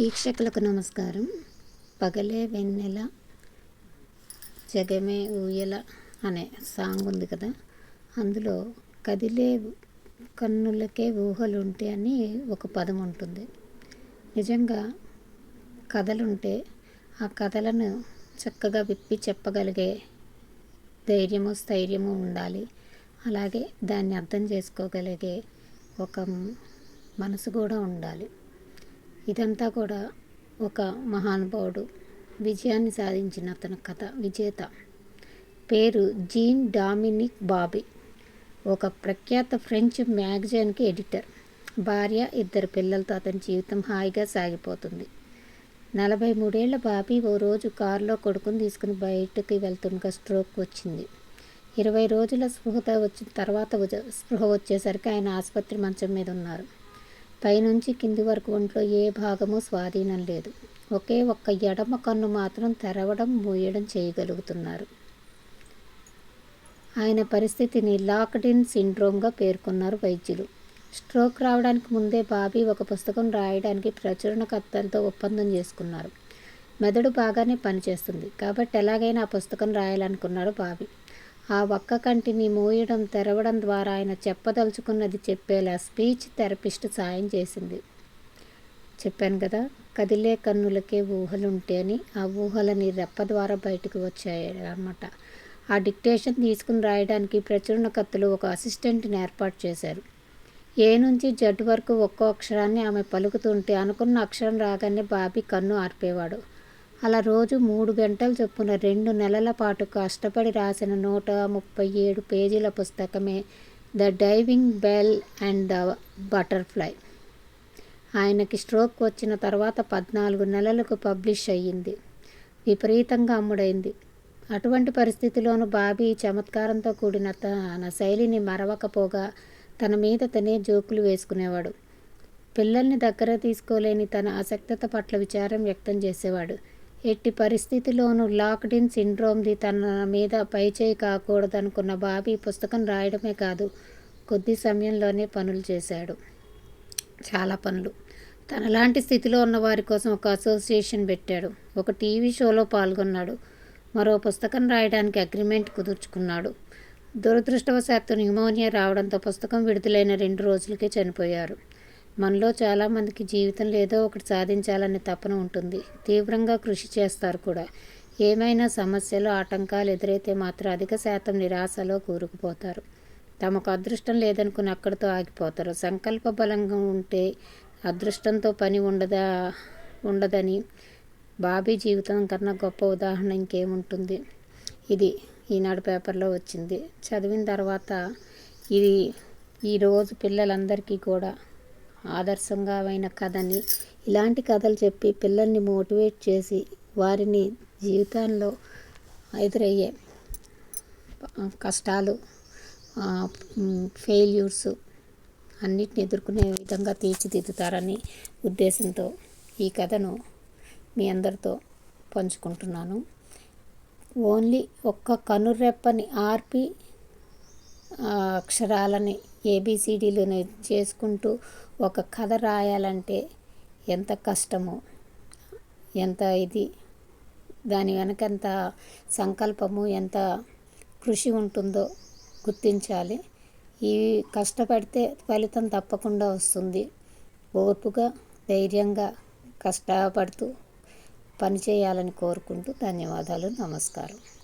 వీక్షకులకు నమస్కారం. పగలే వెన్నెల జగమే ఊయల అనే సాంగ్ ఉంది కదా. అందులో కదిలే కన్నులకే ఊహలుంటే అని ఒక పదం ఉంటుంది. నిజంగా కథలుంటే ఆ కథలను చక్కగా విప్పి చెప్పగలిగే ధైర్యము స్థైర్యము ఉండాలి. అలాగే దాన్ని అర్థం చేసుకోగలిగే ఒక మనసు కూడా ఉండాలి. ఇదంతా కూడా ఒక మహానుభావుడు విజయాన్ని సాధించిన అతని కథ విజేత. పేరు జీన్ డామినిక్ బాబీ. ఒక ప్రఖ్యాత ఫ్రెంచ్ మ్యాగజైన్కి ఎడిటర్. భార్య ఇద్దరు పిల్లలతో అతని జీవితం హాయిగా సాగిపోతుంది. నలభై మూడేళ్ళ బాబీ ఓ రోజు కారులో కొడుకుని తీసుకుని బయటకు వెళ్తుండగా స్ట్రోక్ వచ్చింది. ఇరవై రోజుల స్పృహత వచ్చిన తర్వాత స్పృహ వచ్చేసరికి ఆయన ఆసుపత్రి మంచం మీద ఉన్నారు. పైనుంచి కింది వరకు ఒంట్లో ఏ భాగము స్వాధీనం లేదు. ఒకే ఒక్క ఎడమ కన్ను మాత్రం తెరవడం మూయడం చేయగలుగుతున్నారు. ఆయన పరిస్థితిని లాక్డిన్ సిండ్రోమ్గా పేర్కొన్నారు వైద్యులు. స్ట్రోక్ రావడానికి ముందే బాబీ ఒక పుస్తకం రాయడానికి ప్రచురణకర్తలతో ఒప్పందం చేసుకున్నారు. మెదడు బాగానే పనిచేస్తుంది. కాబట్టి ఎలాగైనా ఆ పుస్తకం రాయాలనుకున్నాడు బాబీ. ఆ ఒక్క కంటిని మూయడం తెరవడం ద్వారా ఆయన చెప్పదలుచుకున్నది చెప్పేలా స్పీచ్ థెరపిస్ట్ సాయం చేసింది. చెప్పాను కదా కదిలే కన్నులకే ఊహలుంటే అని ఆ ఊహలని రెప్ప ద్వారా బయటకు వచ్చాయి అన్నమాట ఆ డిక్టేషన్ తీసుకుని రాయడానికి ప్రచురణకర్తలు ఒక అసిస్టెంట్ని ఏర్పాటు చేశారు. ఏ నుంచి జడ్ వరకు ఒక్కో అక్షరాన్ని ఆమె పలుకుతుంటే అనుకున్న అక్షరం రాగానే బాబీ కన్ను ఆర్పేవాడు. అలా రోజు మూడు గంటలు చొప్పున రెండు నెలల పాటు కష్టపడి రాసిన నూట ముప్పై ఏడు పేజీల పుస్తకమే the diving bell and the butterfly. ఆయనకి స్ట్రోక్ వచ్చిన తర్వాత పద్నాలుగు నెలలకు పబ్లిష్ అయ్యింది. విపరీతంగా అమ్ముడైంది. అటువంటి పరిస్థితిలోనూ బాబీ చమత్కారంతో కూడిన తన శైలిని మరవకపోగా తన మీద తనే జోకులు వేసుకునేవాడు. పిల్లల్ని దగ్గర తీసుకోలేని తన అసక్తత పట్ల విచారం వ్యక్తం చేసేవాడు. ఎట్టి పరిస్థితిలోనూ లాక్డిన్ సిండ్రోమ్ది తన మీద పైచేయి కాకూడదనుకున్న బాబీ పుస్తకం రాయడమే కాదు కొద్ది సమయంలోనే పనులు చేశాడు. చాలా పనులు. తనలాంటి స్థితిలో ఉన్న వారి కోసం ఒక అసోసియేషన్ పెట్టాడు. ఒక టీవీ షోలో పాల్గొన్నాడు. మరో పుస్తకం రాయడానికి అగ్రిమెంట్ కుదుర్చుకున్నాడు. దురదృష్టవశాత్తు న్యూమోనియా రావడంతో పుస్తకం విడుదలైన రెండు రోజులకే చనిపోయారు. మనలో చాలామందికి జీవితంలో ఏదో ఒకటి సాధించాలనే తపన ఉంటుంది. తీవ్రంగా కృషి చేస్తారు కూడా. ఏమైనా సమస్యలు ఆటంకాలు ఎదురైతే మాత్రం అధిక శాతం నిరాశలో కూరుకుపోతారు. తమకు అదృష్టం లేదనుకుని అక్కడితో ఆగిపోతారు. సంకల్ప బలంగా ఉంటే అదృష్టంతో పని ఉండదా ఉండదని బాబీ జీవితం కన్నా గొప్ప ఉదాహరణ ఇంకేముంటుంది? ఇది ఈనాడు పేపర్లో వచ్చింది. చదివిన తర్వాత ఇది ఈరోజు పిల్లలందరికీ కూడా ఆదర్శంగా అయిన కథని ఇలాంటి కథలు చెప్పి పిల్లల్ని మోటివేట్ చేసి వారిని జీవితంలో ఎదురయ్యే కష్టాలు ఫెయిల్యూర్స్ అన్నిటిని ఎదుర్కొనే విధంగా తీర్చిదిద్దుతారని ఉద్దేశంతో ఈ కథను మీ అందరితో పంచుకుంటున్నాను. ఓన్లీ ఒక్క కనురెప్పని ఆర్పి అక్షరాలని ఏబిసిడీలు చేసుకుంటూ ఒక కథ రాయాలంటే ఎంత కష్టమో ఎంత ఇది దాని వెనక ఎంత సంకల్పము ఎంత కృషి ఉంటుందో గుర్తించాలి. ఇవి కష్టపడితే ఫలితం తప్పకుండా వస్తుంది. ఓర్పుగా ధైర్యంగా కష్టపడుతూ పనిచేయాలని కోరుకుంటూ ధన్యవాదాలు నమస్కారం.